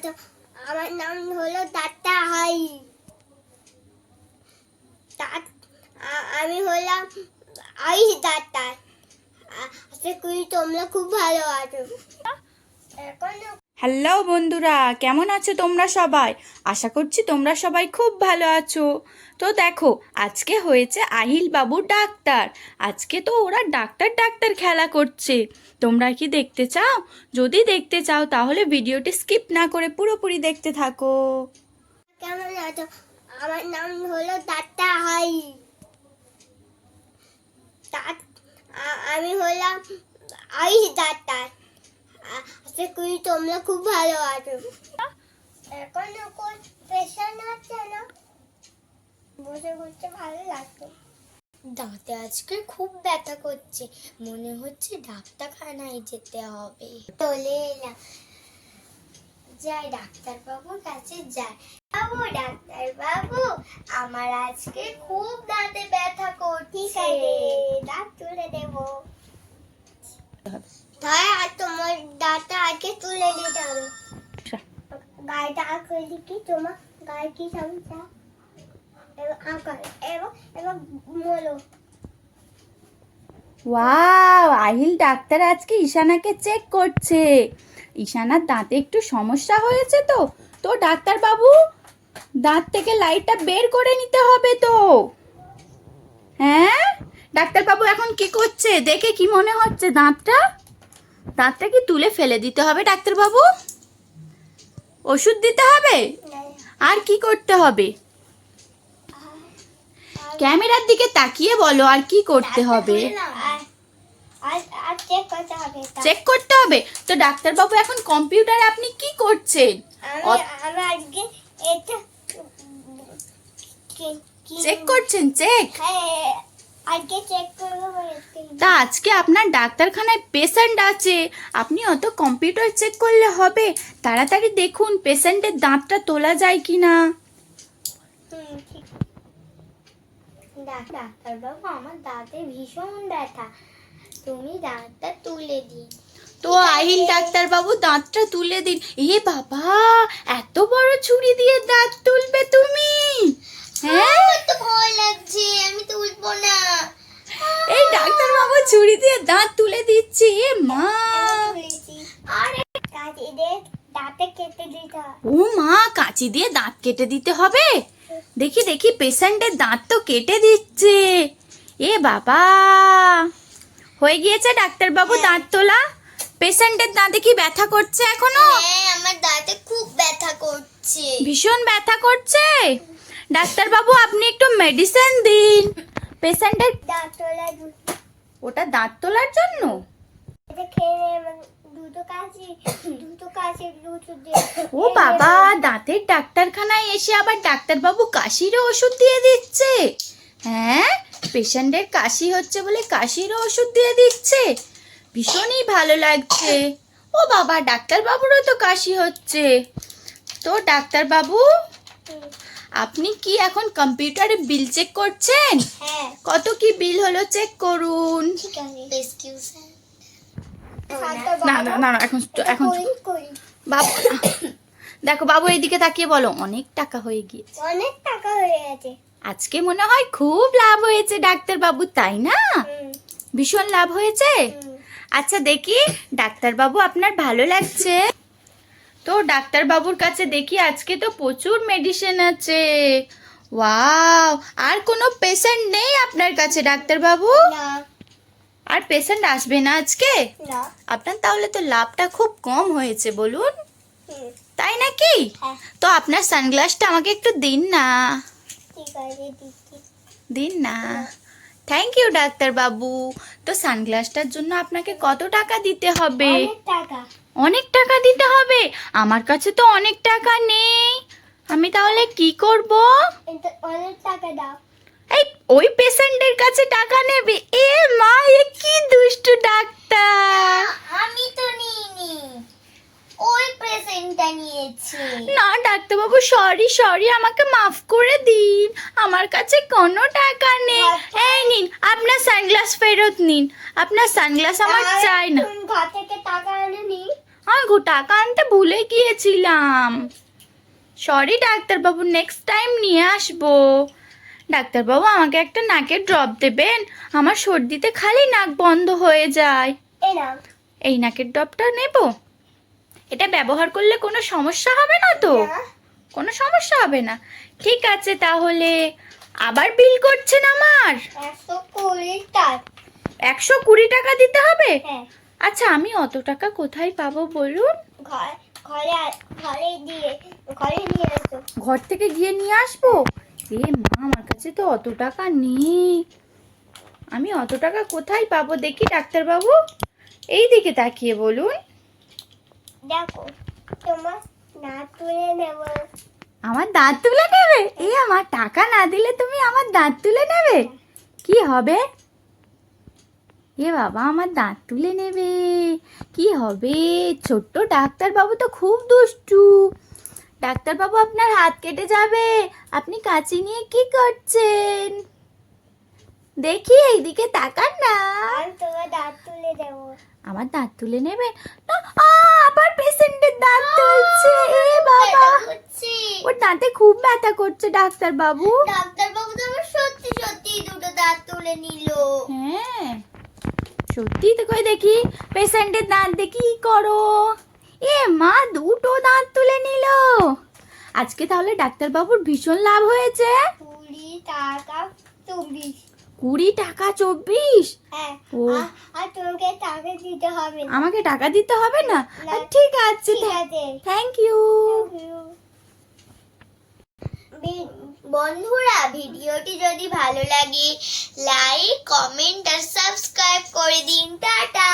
আছো আমার নাম হলো টাটা হাই। তা- আমি হলাম আই ডাক্তার আশা কুড়ি তোমরা খুব ভালো আছো। এখন হ্যালো বন্ধুরা, কেমন আছো তোমরা সবাই? আশা করছি তোমরা সবাই খুব ভালো আছো। তো দেখো, আজকে হয়েছে আহিল বাবু ডাক্তার। আজকে তো ওরা ডাক্তার ডাক্তার খেলা করছে। তোমরা কি দেখতে চাও? যদি দেখতে চাও, তাহলে ভিডিওটি স্কিপ না করে পুরোপুরি দেখতে থাকো। কেমন আছো? আমার নাম হলো হাই। তা- আমি হলাম আইস ডাক্তার আ- আচ্ছা কুড়ি তোমরা খুব ভালো আছো। এখন কোন পেশেন্ট হচ্ছে না। বসে বসে ভালো লাগতো দাঁতে আজকে খুব ব্যথা করছে। মনে হচ্ছে ডাক্তারখানায় যেতে হবে। চলে এলাম। যাই ডাক্তার বাবুর কাছে যাই। বাবু ডাক্তার বাবু আমার আজকে খুব দাঁতে ব্যথা করছে। দাঁত তুলে দেব। তাই আর তোমার দাঁতটা আজকে তুলে দিতে হবে। গায়েটা আঁকলে কি? তোমার গায়ে কি সমস্যা এবং আঁকাল এবং এবং বলো ওয়াও আহিল ডাক্তার আজকে ঈশানাকে চেক করছে। ঈশানার দাঁতে একটু সমস্যা হয়েছে তো। তো ডাক্তার বাবু দাঁত থেকে লাইটটা বের করে নিতে হবে তো। হ্যাঁ? ডাক্তার বাবু এখন কি করছে? দেখে কি মনে হচ্ছে দাঁতটা? দাঁতটা কি তুলে ফেলে দিতে হবে ডাক্তার বাবু ওষুধ দিতে হবে? আর কি করতে হবে? ক্যামেরার দিকে তাকিয়ে বলো আর কি করতে হবে? চেক করতে হবে তা- চেক করতে হবে? তো ডাক্তার বাবু এখন কম্পিউটারে আপনি কি করছেন? চেক করছেন? চেক হ্যাঁ আজকে চেক করব তা আজকে আপনার ডাক্তারখানায় পেশেন্ট আছে। আপনি অত কম্পিউটার চেক করলে হবে। তাড়াতাড়ি দেখুন পেশেন্টের দাঁতটা তোলা যায় কি না ডাক্তারবাবু আমার দাঁতে ভীষণ ব্যথা। তুমি দাঁতটা তুলে দিন। তো আহিল ডাক্তার বাবু দাঁতটা তুলে দিন। এ বাবা এত বড় ছুরি দিয়ে দাঁত তুলবে তুমি। হ্যাঁ তো ভয় লাগছে আমি তুলবো না এই ডাক্তার বাবু ছুরি দিয়ে দাঁত তুলে দিচ্ছে এ মা। দাঁতে দিতে হয়। ও মা কাঁচি দিয়ে দাঁত কেটে দিতে হবে। দেখি দেখি পেশেন্টের দাঁত তো কেটে দিচ্ছে। এ বাবা হয়ে গিয়েছে ডাক্তারবাবু দাঁত তোলা? পেশেন্টের দাঁতে কি ব্যথা করছে এখনও? হ্যাঁ আমার দাঁতে খুব ব্যথা করছে। ভীষণ ব্যথা করছে? ডাক্তারবাবু আপনি একটু মেডিসিন দিন। পেশেন্টের ডাক্তাররা ওটা দাঁত তোলার জন্য? ও বাবা দাঁতের ডাক্তারখানায় এসে আবার ডাক্তারবাবু কাশিরও ওষুধ দিয়ে দিচ্ছে। হ্যাঁ পেশেন্টের কাশি হচ্ছে বলে কাশিরও ওষুধ দিয়ে দিচ্ছে। ভীষণই ভালো লাগছে। ও বাবা ডাক্তারবাবুরও তো কাশি হচ্ছে। তো ডাক্তারবাবু আপনি কি এখন কম্পিউটারে বিল চেক করছেন? হ্যাঁ। কত কি বিল হলো চেক করুন। না না না এখন এখন বাবু দেখো বাবু এইদিকে তাকিয়ে বলো অনেক টাকা হয়ে গিয়েছে। অনেক টাকা হয়ে গেছে। আজকে মনে হয় খুব লাভ হয়েছে ডাক্তার বাবু তাই না? ভীষণ লাভ হয়েছে? আচ্ছা দেখি ডাক্তার বাবু আপনার ভালো লাগছে? তো ডাক্তার বাবুর কাছে দেখি আজকে তো প্রচুর মেডিসিন আছে। ওয়াও আর কোনো পেশেন্ট নেই আপনার কাছে ডাক্তার বাবু আর পেশেন্ট আসবে না আজকে? আপনার তাহলে তো লাভটা খুব কম হয়েছে বলুন। তাই নাকি? হ্যাঁ। তো আপনার সানগ্লাসটা আমাকে একটু দিন না। দিন না। থ্যাংক ইউ ডাক্তার বাবু। তো সানগ্লাসটার জন্য আপনাকে কত টাকা দিতে হবে? অনেক টাকা। দিতে হবে? আমার কাছে তো অনেক টাকা নেই। আমি তাহলে কি করব? অনেক টাকা দাও। এই ওই পেশেন্টের কাছে টাকা নেবে? এ মা এ কি দুষ্টু ডাক্তার। আমি তো নিইনি। ওই প্রেজেন্টটা নিয়েছি। না ডাক্তারবাবু সরি সরি আমাকে মাফ করে দিন। আমার কাছে কোনো টাকা নেই। এই নিন আপনার সানগ্লাস ফেরত নিন। আপনার সানগ্লাস আমার চাই না। ঘর থেকে টাকা এনে নি আমি গো টাকা আনতে ভুলে গিয়েছিলাম। সরি ডাক্তারবাবু নেক্সট টাইম নিয়ে আসব। ডাক্তারবাবু আমাকে একটা নাকের ড্রপ দেবেন। আমার সর্দিতে খালি নাক বন্ধ হয়ে যায়। এই নাকের ড্রপটা নেব? এটা ব্যবহার করলে কোনো সমস্যা হবে না তো? কোনো সমস্যা হবে না। ঠিক আছে তাহলে আবার বিল করছেন আমার? একশো কুড়ি টাকা। দিতে হবে? হ্যাঁ। আচ্ছা আমি অত টাকা কোথায় পাবো বলুন? ঘর থেকে গিয়ে নিয়ে আসব? এ মা আমার কাছে তো অত টাকা নেই। আমি অত টাকা কোথায় পাবো দেখি ডাক্তারবাবু। এই দিকে তাকিয়ে বলুন। দেখো তোমার না তুলে নেব। আমার দাঁত তুলে নেবে? এই আমার টাকা না দিলে তুমি আমার দাঁত তুলে নেবে? কি হবে? এ বাবা আমার দাঁত তুলে নেবে। কি হবে? ছোট্ট ডাক্তারবাবু তো খুব দুষ্টু। ডাক্তারবাবু আপনার হাত কেটে যাবে। আপনি কাঁচি নিয়ে কি করছেন? দেখি এইদিকে তাকান না। তোমার দাঁত তুলে দেবো আমার দাঁত তুলে নেবে না, আবার পেশেন্টের দাঁত তুলছে। এ বাবা। ওর দাঁতে খুব ব্যথা করছে ডাক্তার বাবু ডাক্তার বাবু তো আমার সত্যি সত্যি দুটো দাঁত তুলে নিল। হ্যাঁ। সত্যি তো কই দেখি পেশেন্টের দাঁত দেখি কি করো। এ মা দুটো দাঁত তুলে নিল। আজকে তাহলে ডাক্তারবাবুর ভীষণ লাভ হয়েছে। কুড়ি টাকা চব্বিশ কুড়ি টাকা চব্বিশ? হ্যাঁ ও। আর তোমাকে টাকা দিতে হবে না। আমাকে টাকা দিতে হবে না। ঠিক আছে থ্যাংক ইউ। বন্ধুরা ভিডিওটি যদি ভালো লাগে লাইক কমেন্ট আর সাবস্ক্রাইব করে দিন। টাটা।